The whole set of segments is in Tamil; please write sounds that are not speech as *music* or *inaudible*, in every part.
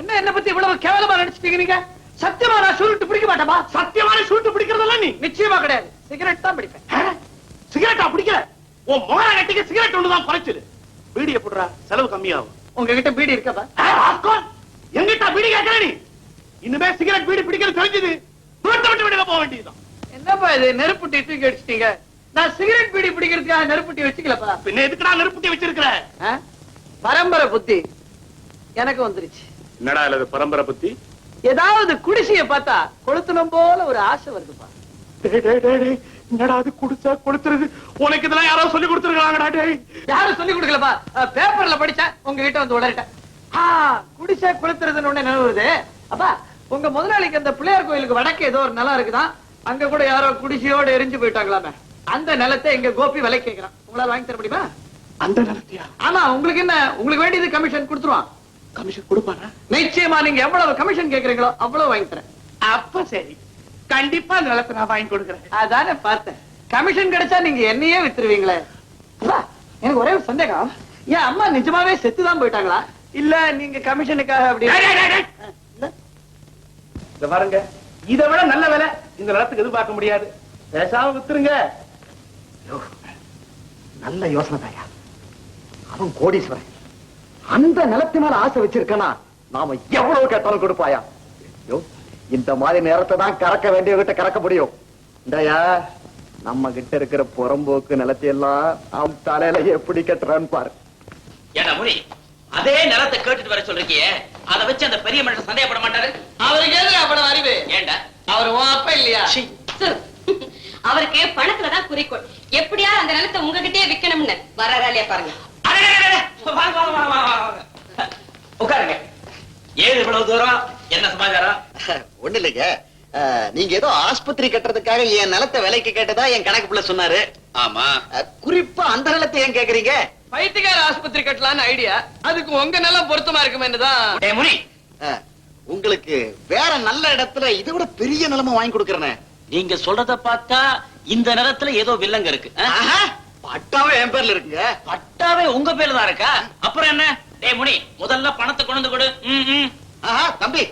என்ன என்ன பத்தி இவ்வளவு கேவலமா நினைச்சிட்டீங்க நீங்க சத்தியமா நான் சுருட்டு பிடிக்க மாட்டேன்பா சத்தியமான சுருட்டு பிடிக்கிறதல்ல நீ? நிச்சயமா கிடையாது. சிகரெட் தான் பிடிப்பேன். ஆ? சிகரெட்டா பிடிக்கல? உன் முகர கட்டிக்க சிகரெட் ஒண்ணுதான் குறைச்சது. பீடிய போடுறா செலவு கம்மியாகும். உங்ககிட்ட பீடி இருக்கப்பா? ஆ, ராஸ்கோல், எங்கிட்ட பீடி கேட்கற நீ? இனிமே சிகரெட் பீடி பிடிக்கிறது தெரிஞ்சது. வீட்டை விட்டு வெளியில போக வேண்டியதுதான். என்னப்பா இது நெருப்புட்டி தூக்கி அடிச்சிட்டீங்க? நான் சிகரெட் பீடி பிடிக்கிறதுக்காக நெருப்புட்டி வச்சுக்கலப்பா. பின்ன எதுக்குடா நெருப்புட்டி வச்சிருக்கிற? பரம்பரை புத்தி. எனக்கு வந்துருச்சு. என்னடா இல்லது பரம்பரை பத்தி? ஏதாவது குடிசைய பார்த்தா கொளுத்தணும் போல ஒரு ஆசை வருதுப்பா என்னடா அது குடிச்சா கொளுத்துறது? உனக்கு இதெல்லாம் யாரோ சொல்லி கொடுத்துருக்காங்கடா டேய். யாரும் சொல்லி கொடுக்கலப்பா பேப்பர்ல படிச்சேன் உங்ககிட்ட வந்து உளறிட்டேன். ஆ, குடிசை கொளுத்துறதுன்னு ஒண்ணு நினைவு வருது. அப்பா உங்க முதலாளிக்கு அந்த பிள்ளையார் கோயிலுக்கு வடக்கு ஏதோ ஒரு நிலம் இருக்குதான். அங்க கூட யாரோ குடிசையோட எரிஞ்சு போயிட்டாங்களாமே. அந்த நிலத்தை எங்க கோபி விலை கேட்கிறான். உங்களால வாங்கி தர முடியுமா? அந்த நிலத்தையா? ஆமா உங்களுக்கு என்ன உங்களுக்கு வேண்டியது கமிஷன் கொடுத்துருவான். கமிஷன் கொடுப்பானா நிச்சயமா நீங்க எவ்வளவு கமிஷன் கேக்குறீங்களோ அவ்வளவு வாங்கி தரேன். அப்ப சரி. கண்டிப்பா நிலத்தை நான் வாங்கி கொடுக்குறேன். அதானே பார்த்தேன். கமிஷன் கிடைச்சா நீங்க என்னையே வித்துருவீங்களே. எனக்கு ஒரே ஒரு சந்தேகம். என் அம்மா நிஜமாவே செத்துதான் போயிட்டாங்களா? இல்ல நீங்க கமிஷனுக்காக அப்படி பாருங்க. இதை விட நல்ல விலை. இந்த நிலத்துக்கு எதிர்பார்க்க முடியாது. பேசாம வித்துருங்க. நல்ல யோசனை தாயா அவன் கோடீஸ்வரன். அந்த நிலத்து மேல ஆசை வச்சிருக்கனா? நாம எவ்வளவு கேட்டாலும் கொடுப்பாயா? ஐயோ, இந்த மாதிரி நேரத்தை தான் கறக்க வேண்டியவகிட்ட கறக்க முடியும். இந்தாயா நம்ம கிட்ட இருக்கிற புறம்போக்கு நிலத்தை எல்லாம் அவன் தலையில எப்படி கட்டுறான்னு பாரு. ஏடா முனி அதே நிலத்தை கேட்டுட்டு வர சொல்றீங்க அத வச்சு அந்த பெரிய மனுஷன் சந்தேகப்பட மாட்டாரு? அவருக்கு எதிர அவ்வளவு அறிவு? ஏண்டா? அவர் உன் அப்பா இல்லையா? அவருக்கு பணத்துலதான் குறிக்கோள். எப்படியா அந்த நிலத்தை உங்ககிட்டயே விக்கணும்னு. வராராலியா பாருங்க அடே, அடே, அடே, வாங்க, வாங்க, வாங்க, வாங்க, வாங்க. உட்காருங்க ஏது இவ்வளவு தூரம்? என்ன சமாச்சாரம்? *laughs* ஒண்ணு இல்லைங்க. நீங்க ஏதோ ஆஸ்பத்திரி கட்டுறதுக்காக என் நிலத்தை விலைக்கு கேட்டதா என் கணக்கு புள்ள சொன்னாரு. ஆமா. குறிப்பா அந்த நிலத்தை ஏன் கேக்குறீங்க? பைத்தியக்கார ஆஸ்பத்திரி கட்டலான்னு ஐடியா. அதுக்கு உங்க நிலம் பொருத்தமா இருக்குமேன்னு தான். டேய் முனி. உங்களுக்கு வேற நல்ல இடத்துல இதை விட பெரிய நிலமா வாங்கி கொடுக்கறேனே. நீங்க சொல்றத பார்த்தா இந்த நிலத்துல ஏதோ வில்லங்க இருக்கு. பட்டாவே என் பேர்ல இருக்குங்க. பட்டாவே உங்க பேர்ல தான் இருக்கா? அப்புறம் என்ன? டேய் முனி முதல்ல பணத்தை கொண்டு வந்து கொடு. ஆஹா, தம்பி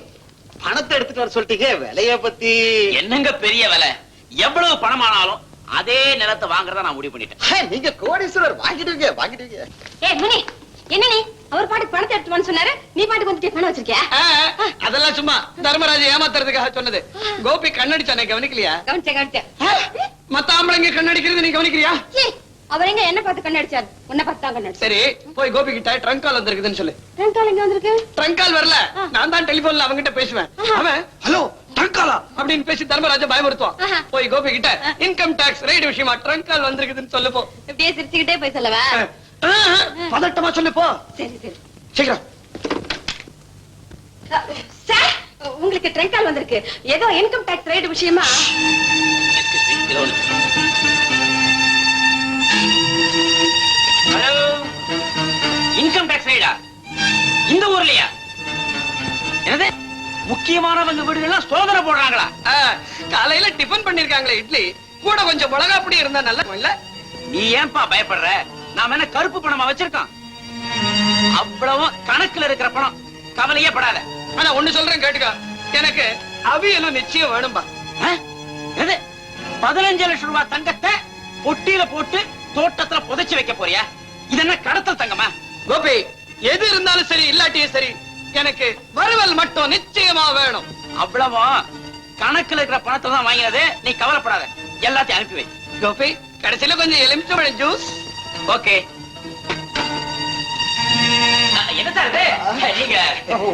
பணத்தை எடுத்துட்டு வர சொல்லிட்டீங்க விலைய பத்தி. என்னங்க பெரிய விலை? எவ்வளவு பணமானாலும் அதே நிலத்தை வாங்குறதா நான் முடிவு பண்ணிட்டேன். ஹே, நீங்க கோடீஸ்வரர் வாங்கிடுவீங்க வாங்கிடுவீங்க. ஏ முனி என்ன நீ? அவர் பாட்டுக்கு பணத்தை எடுத்துவான்னு சொன்னாரு நீ பாட்டுக்கு வந்துட்டு பணம் வச்சிருக்கியா? அதெல்லாம் சும்மா தர்மராஜ ஏமாத்துறதுக்காக சொன்னது. கோபி கண்ணடிச்சானே கவனிக்கலையா? கவனிச்சேன் கவனிச்சேன். மத்த ஆம்பளைங்க கண்ணடிக்கிறது நீ கவனிக்கிறியா? அவர் எங்க என்ன பார்த்து கண்ணடிச்சார்? உன்னை பார்த்து தான் கண்ணடிச்சார். சரி போய் கோபி கிட்ட ட்ரங்க் கால் வந்திருக்குதுன்னு சொல்லு. ரெண்டாள் எங்க வந்திருக்கு? ட்ரங்க் கால் வரல. நான் தான் டெலிபோன்ல அவங்கிட்ட பேசுவேன். அவன் ஹலோ ட்ரங்க் காலா அப்படின்னு பேசி தர்மராஜ பயமுறுத்துவான். போய் கோபி கிட்ட இன்கம் டாக்ஸ் ரைடு விஷயமா ட்ரங்க் கால் வந்திருக்குதுன்னு சொல்லு போ. இப்படியே சிரிச்சுக்கிட்டே போய் சொல்லவா? பதட்டமா சொல்லு போ. சரி சரி. சீக்கிரம். சார் உங்களுக்கு ட்ரெங்க் கால் வந்திருக்கு. ஏதோ இன்கம் டாக்ஸ் ரைடு விஷயமா? இன்கம் டாக்ஸ் ரைடா இந்த ஊர்லயா? என்னது? முக்கியமானவங்க வீடுகள்லாம் சோதனை போடுறாங்களா? காலையில டிபன் பண்ணிருக்காங்களே இட்லி. கூட கொஞ்சம் மிளகா பொடி இருந்தா நல்லா இல்ல நீ ஏன்பா பயப்படுற? நாம என்ன கருப்பு பணமா வச்சிருக்கோம்? அவ்வளவும் கணக்குல இருக்கிற பணம். கவலையே படாத. ஆனா ஒண்ணு சொல்றேன் கேட்டுக்க. எனக்கு அவியலும் நிச்சயம் வேணும்பா? என்னது? பதினஞ்சு லட்சம் ரூபாய் தங்கத்தை பொட்டியில போட்டு தோட்டத்துல புதைச்சு வைக்க போறியா? இது என்ன கடத்தல் தங்கமா? கோபி எது இருந்தாலும் சரி இல்லாட்டியும் சரி எனக்கு வறுவல் மட்டும் நிச்சயமா வேணும். அவ்வளவும் கணக்குல இருக்கிற பணத்தை தான் வாங்கினது நீ கவலைப்படாத. எல்லாத்தையும் அனுப்பி வை. கோபி கடைசியில கொஞ்சம் எலுமிச்சம்பழம் ஜூஸ் ஓகே. என்ன சார் இது? நீங்க.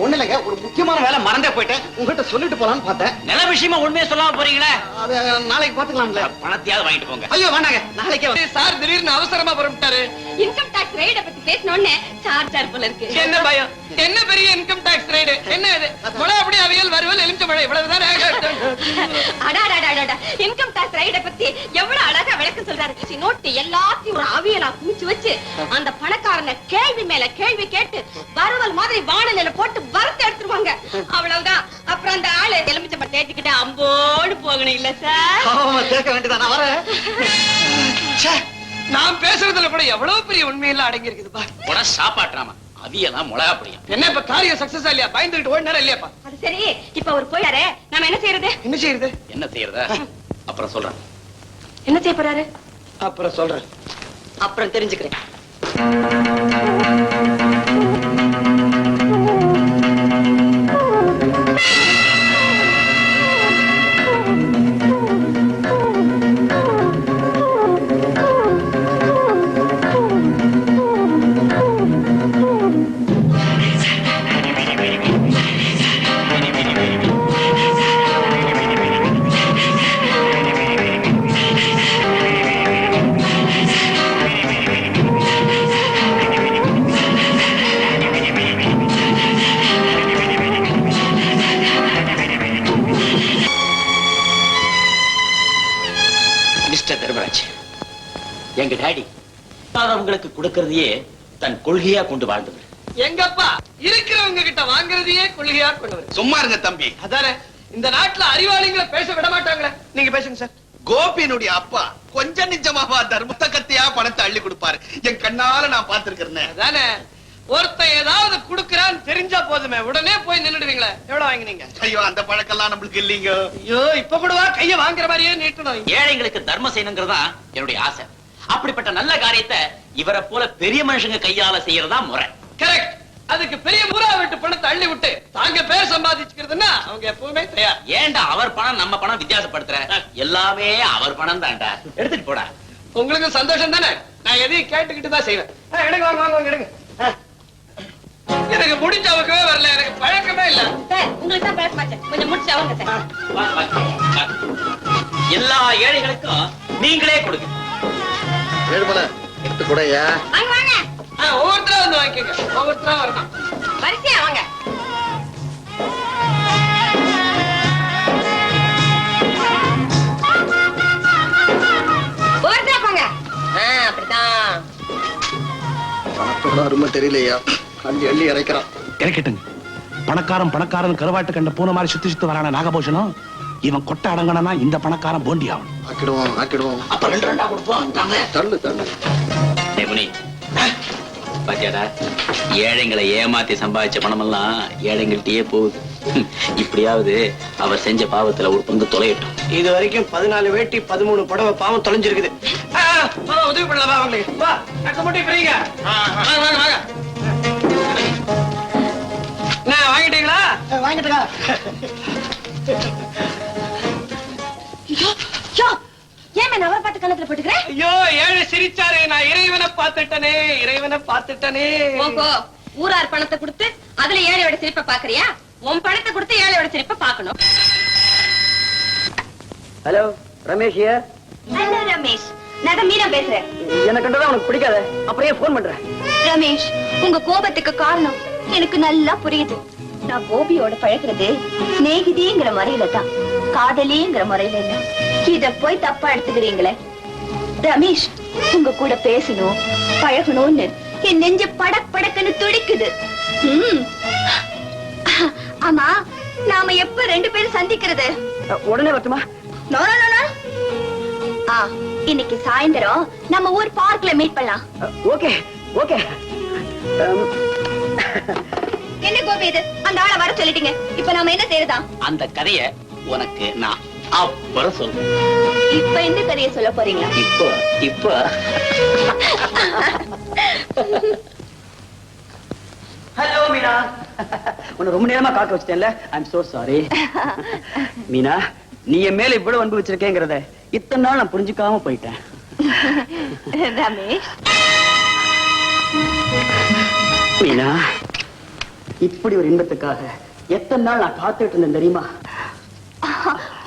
ஒண்ணு இல்லைங்க. ஒரு முக்கியமான வேலை மறந்தே போயிட்டேன். உங்ககிட்ட சொல்லிட்டு போலான்னு பார்த்தேன். நில விஷயமா உண்மையை சொல்லாம போறீங்களே? அது நாளைக்கு பாத்துக்கலாம்ல பணத்தையாவது வாங்கிட்டு போங்க. ஐயோ வேண்டாங்க. நாளைக்கே சார் திடீர்னு அவசரமா புறப்பட்டாரு. இன்கம் டாக்ஸ் ரைட பத்தி பேசினோடனே சார்ஜார் போல இருக்கு. என்ன பயம்? என்ன பெரிய இன்கம் டாக்ஸ் ரைடு என்ன இது? மிளகா அப்படி அவியல் வறுவல் எலுமிச்சம்பழம் இவ்வளவுதான் அடாடாடாடாடா இன்கம் டாக்ஸ் ரைட பத்தி எவ்வளவு அழகா விளக்கம் சொல்றாரு. சி, நோட்டு எல்லாத்தையும் ஒரு அவியலா குமிச்சு வச்சு அந்த பணக்காரனை கேள்வி மேல கேள்வி கேட்டு வறுவல் மாதிரி வானலில போட்டு வறுத்து எடுத்துருவாங்க. அவ்வளவுதான். அப்புறம் அந்த ஆளு எலுமிச்சம்பழம் தேய்ச்சிக்கிட்டு அம்போடு போகணும் இல்ல சார். ஆமா கேட்க வேண்டியதான் வரேன். நான் பேசுறதுல கூட எவ்வளவு பெரிய உண்மையெல்லாம் அடங்கி இருக்குது உன சாப்பாட்டுறாமா அவியெல்லாம் மிளகா பிடிக்கும் என்ன இப்ப காரியம் சக்சஸ் இல்லையா? பயந்துகிட்டு ஓடினாரா இல்லையாப்பா? அது சரி. இப்ப அவர் போயாரே. நாம என்ன செய்யறது? என்ன செய்யறது? என்ன செய்யறதா? அப்புறம் சொல்றேன். என்ன செய்ய போறாரு? அப்புறம் சொல்றேன். அப்புறம் தெரிஞ்சுக்கிறேன். கொடுக்கறதையே தன் கொள்கையா கொண்டு வாழ்ந்தவர். எங்கப்பா? இருக்கிறவங்க கிட்ட வாங்குறதையே கொள்கையா கொண்டு வரு சும்மா இருங்க தம்பி. அதானே இந்த நாட்டுல அறிவாளிகளை பேச விட மாட்டாங்களே. நீங்க பேசுங்க சார். கோபியினுடைய அப்பா கொஞ்சம் நிஜமாவா தர்மத்த கத்தியா பணத்தை அள்ளி கொடுப்பாரு. என் கண்ணால நான் பார்த்திருக்கிறேன். அதானே ஒருத்தன் ஏதாவது குடுக்கறான்னு தெரிஞ்சா போதுமே. உடனே போய் நின்னுடுவீங்களே. எவ்வளவு வாங்கினீங்க? ஐயோ அந்த பழக்கெல்லாம் நம்மளுக்கு இல்லீங்க. ஐயோ இப்ப கூடவா கைய வாங்குற மாதிரியே நீட்டணும். ஏழைங்களுக்கு தர்மம் செய்யணுங்கிறதா என்னுடைய ஆசை. அப்படிப்பட்ட நல்ல காரியத்தை இவரை போல பெரிய மனுஷங்க கையால செய்யறதா முறை. கரெக்ட் அதுக்கு பெரிய முறா விட்டு பணத்தை அள்ளி விட்டு தாங்க பேர் சம்பாதிச்சுக்கிறதுன்னா அவங்க எப்பவுமே தயார். ஏன்டா அவர் பணம் நம்ம பணம் வித்தியாசப்படுத்துற? எல்லாமே அவர் பணம் தான்டா. எடுத்துட்டு போடா. உங்களுக்கு சந்தோஷம் தானே? நான் எதையும் கேட்டுக்கிட்டு தான் செய்வேன். எடுங்க வாங்க வாங்க எடுங்க. எனக்கு முடிஞ்ச அவக்கவே வரல எனக்கு பழக்கமே இல்ல. சார் உங்களுக்கு தான் பழக்கமாச்சு கொஞ்சம் முடிச்சு அவங்க. எல்லா ஏழைகளுக்கும் நீங்களே கொடுங்க. ஏழுமலை எடுத்து கூடயா வாங்க வாங்க. ஆ, ஒவ்வொருத்தரா வந்து வாங்கிக்கோங்க. ஒவ்வொருத்தரா வரணும். வரிசையா வாங்க. அருமை தெரியலையா? அள்ளி அள்ளி இறைக்கிறான். இறக்கட்டுங்க. பணக்காரன் பணக்காரன் கருவாட்டு கண்ட பூனை மாதிரி சுத்தி சுத்தி வரான நாகபூஷணம் இவன் கொட்டை அடங்கனா இந்த பணக்காரன் போண்டி ஆகணும் ஆக்கிடுவோம் ஆக்கிடுவோம். அப்ப ரெண்டு ரெண்டா கொடுப்போம் தாங்க. தள்ளு தள்ளு. முனி, பாத்தியாடா? ஏழைங்களை ஏமாத்தி சம்பாதிச்ச பணமெல்லாம் ஏழைங்கள்ட்டயே போகுது. இப்படியாவது அவர் செஞ்ச பாவத்துல ஒரு பங்கு தொலையட்டும். இது வரைக்கும் பதினாலு வேட்டி பதிமூணு புடவை பாவம் தொலைஞ்சிருக்குது. உதவி பண்ணலாம் வா உங்களுக்கு வா மட்டும் பிரிங்க. வாங்கிட்டீங்களா? வாங்கிட்டா ஏன் அவர் பார்த்து கணத்துல போட்டுக்கிறேன் ஐயோ ஏழை சிரிச்சாரு நான் இறைவனை பார்த்துட்டனே இறைவனை பார்த்துட்டனே. ஓஹோ ஊரார் பணத்தை கொடுத்து அதுல ஏழையோட சிரிப்பை பாக்குறியா உன் பணத்தை கொடுத்து ஏழையோட சிரிப்பை பாக்கணும் ஹலோ ரமேஷ் ஹலோ ரமேஷ். நான் மீனா பேசுறேன். எனக்கு கண்டதா உனக்கு பிடிக்காத? அப்புறம் ஃபோன் பண்றேன் ரமேஷ் உங்க கோபத்துக்கு காரணம் எனக்கு நல்லா புரியுது. நான் கோபியோட பழகுறது சிநேகிதிங்கிற முறையில தான் காதலிங்கிற முறையில இல்ல. இத போய் தப்பா எடுத்துக்கிறீங்களே? ரமேஷ் உங்க கூட பேசணும் பழகணும்னு என் நெஞ்சு படக் படக்குன்னு துடிக்குது. ஆமா நாம எப்ப ரெண்டு பேரும் சந்திக்கிறது? உடனே வரட்டுமா? ஆ இன்னைக்கு சாயந்தரம் நம்ம ஊர் பார்க்ல மீட் பண்ணலாம். Okay okay. என்ன கோபி இது? அந்த ஆளை வர சொல்லிட்டீங்க. இப்ப நாம என்ன செய்யறதா அந்த கதைய உனக்கு நான் அப்புறம் சொல்றேன் இப்ப எந்த கதையை சொல்ல போறீங்களா இப்போ இப்போ. ஹலோ மீனா உன்னை ரொம்ப நேரமா காக்க வச்சிட்டேன்ல. ஐம் சோ சாரி மீனா நீ என் மேல இவ்வளவு அன்பு வச்சிருக்கேங்கிறத இத்தனை நாள் நான் புரிஞ்சுக்காம போயிட்டேன். ரமேஷ். மீனா இப்படி ஒரு இன்பத்துக்காக எத்தனை நாள் நான் காத்துட்டு இருந்தேன் தெரியுமா?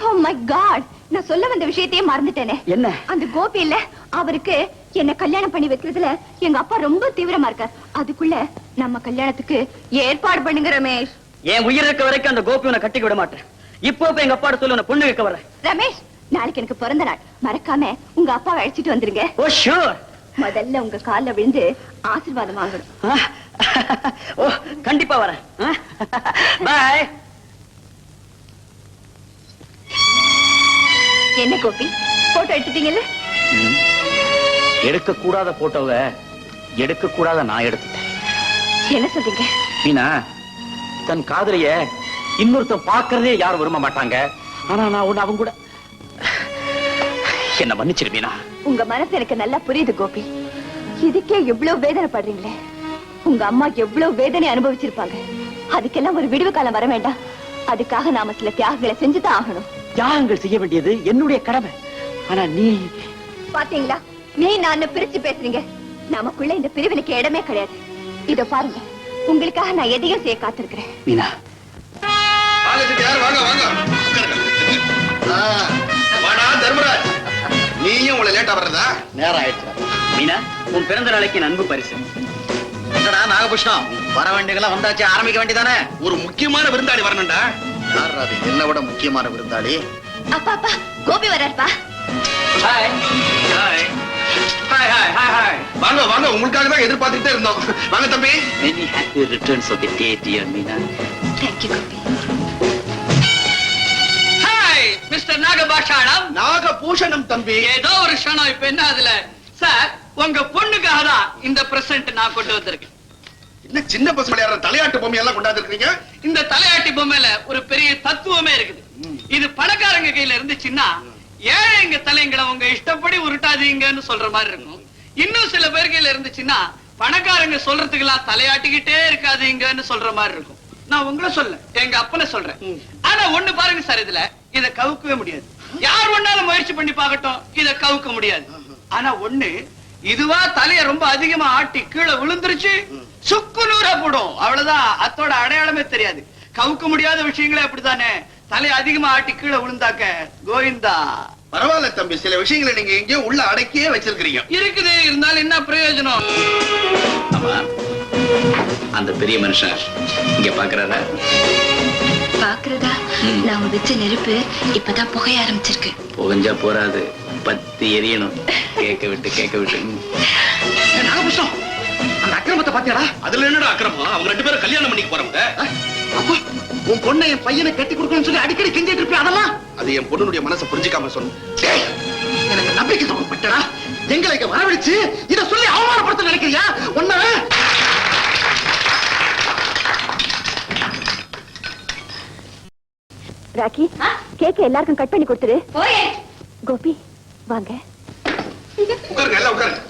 ஓ மை காட் நான் சொல்ல வந்த விஷயத்தையே மறந்துட்டேனே. என்ன? அந்த கோபி இல்ல அவருக்கு என்ன கல்யாணம் பண்ணி வைக்கிறதுல எங்க அப்பா ரொம்ப தீவிரமா இருக்கார். அதுக்குள்ள நம்ம கல்யாணத்துக்கு ஏற்பாடு பண்ணுங்க ரமேஷ். என் உயிர் இருக்க வரைக்கும் அந்த கோபி உன்னை கட்டிக்க விட மாட்டேன். இப்போ எங்க அப்பாட்ட சொல்லி உன்னை பொண்ணு வைக்க வர்றேன் ரமேஷ் நாளைக்கு எனக்கு பிறந்த நாள். மறக்காம உங்க அப்பாவை அழைச்சிட்டு வந்துருங்க. ஓ ஷூர் முதல்ல உங்க கால்ல விழுந்து ஆசீர்வாதம் வாங்கணும். ஓ கண்டிப்பா வரேன். பாய் *laughs* என்ன கோபி? போட்டோ எடுத்துட்டீங்கல்ல? எடுக்க கூடாத போட்டோவை எடுக்க கூடாத நான் எடுத்துட்டேன். என்ன சொல்றீங்க? மீனா தன் காதலிய இன்னொருத்தன் பார்க்கறதே யாரும் விரும்ப மாட்டாங்க. ஆனா நான் ஒண்ணு அவங்க கூட என்ன மன்னிச்சிரு மீனா. உங்க மனசு எனக்கு நல்லா புரியுது கோபி. இதுக்கே எவ்வளவு வேதனை படுறீங்களே உங்க அம்மா எவ்வளவு வேதனை அனுபவிச்சிருப்பாங்க. அதுக்கெல்லாம் ஒரு விடுவு காலம் வர வேண்டாம். அதுக்காக நாம சில தியாகங்களை செஞ்சுதான் ஆகணும். தியாகங்கள் செய்ய வேண்டியது என்னுடைய கடமை. ஆனா நீ பாத்தீங்களா? நீ நான் பிரிச்சு பேசுறீங்க. நமக்குள்ள இந்த பிரிவினைக்கு இடமே கிடையாது. இதோ பாருங்க. உங்களுக்காக நான் எதையும் செய்ய காத்திருக்கிறேன். மீனா. வாங்க செட்டியார் வாங்க வாங்க. உட்காருங்க. ஆ, வாடா தர்மராஜ். நீயும் உங்களை லேட்டா வர்றதா? நேரம் ஆயிடுச்சு. மீனா உன் பிறந்த நாளைக்கு அன்பு பரிசு. என்னடா நாகபூஷணம்? வர வேண்டியதெல்லாம் வந்தாச்சு ஆரம்பிக்க வேண்டியதானே? ஒரு முக்கியமான விருந்தாளி வரணும்டா. யார் அது? என்ன விட முக்கியமான விருந்தாளி? அப்பா அப்பா Gopi வர்றாருப்பா hi hi hi hi hi hi வாங்க வாங்க உங்களுக்காக தான் எதிர்பார்த்துட்டே இருந்தோம். வாங்க தம்பி. Many happy returns of the day dear Meena thank you Gopi. Hi mister Nagapashanam Nagabhushanam தம்பி. ஏதோ ஒரு க்ஷணம் இப்ப என்ன அதுல? சார் உங்க பொண்ணுக்காக தான் இந்த பிரசன்ட் நான் கொண்டு வந்திருக்கேன். என்ன சின்ன பசங்க விளையாடுற தலையாட்டு பொம்மை எல்லாம் கொண்டாந்து இருக்கீங்க இந்த தலையாட்டி பொம்மையில ஒரு பெரிய தத்துவமே இருக்குது. இது பணக்காரங்க கையில இருந்துச்சுன்னா ஏழைங்க தலைங்களை உங்க இஷ்டப்படி உருட்டாதீங்கன்னு சொல்ற மாதிரி இருக்கும். இன்னும் சில பேர் கையில இருந்துச்சுன்னா பணக்காரங்க சொல்றதுக்கெல்லாம் தலையாட்டிக்கிட்டே இருக்காதீங்கன்னு சொல்ற மாதிரி இருக்கும். நான் உங்களை சொல்ல எங்க அப்பனை சொல்றேன். ஆனா ஒண்ணு பாருங்க சார் இதுல. இத கவுக்கவே முடியாது. யார் ஒண்ணாலும் முயற்சி பண்ணி பார்க்கட்டும். இத கவுக்க முடியாது. ஆனா ஒண்ணு இதுவா தலைய ரொம்ப அதிகமா ஆட்டி கீழே விழுந்துருச்சு. சுக்கு நூறா போடும். அவ்வளவுதான். அத்தோட அடையாளமே தெரியாது. கவுக்க முடியாத விஷயங்களே அப்படித்தானே? தலை அதிகமா ஆட்டி கீழே விழுந்தாக்க கோவிந்தா. பரவாயில்ல தம்பி. சில விஷயங்களை நீங்க எங்கேயோ உள்ள அடக்கியே வச்சிருக்கிறீங்க. இருக்குது. இருந்தாலும் என்ன பிரயோஜனம்? அந்த பெரிய மனுஷன் இங்க பாக்குறாரா? பாக்குறதா? நாம வச்ச நெருப்பு இப்பதான் புகைய ஆரம்பிச்சிருக்கு. புகஞ்சா போறாது. பத்தி எரியணும். கேட்க விட்டு கேட்க விட்டு. நாகபூஷணம். அந்த அக்கிரமத்தை பாத்தியாடா அதுல என்னடா அக்கிரமம்? அவங்க ரெண்டு பேரும் கல்யாணம் பண்ணிக்க போறவங்க. அப்பா உன் பொண்ணை என் பையனை கட்டி கொடுக்கணும்னு சொல்லி அடிக்கடி கெஞ்சிட்டு இருப்பேன் அதெல்லாம்? அது என் பொண்ணுடைய மனசை புரிஞ்சுக்காம சொன்னேன் எனக்கு நம்பிக்கை துரோகப்பட்டடா எங்களை இங்க வரவழைச்சு இத சொல்லி அவமானப்படுத்த நினைக்கிறியா? ஒன்ன ராக்கி கேக்க எல்லாருக்கும் கட் பண்ணி கொடுத்துரு கோபி வாங்க. உட்காருங்க எல்லாம் உட்காருங்க.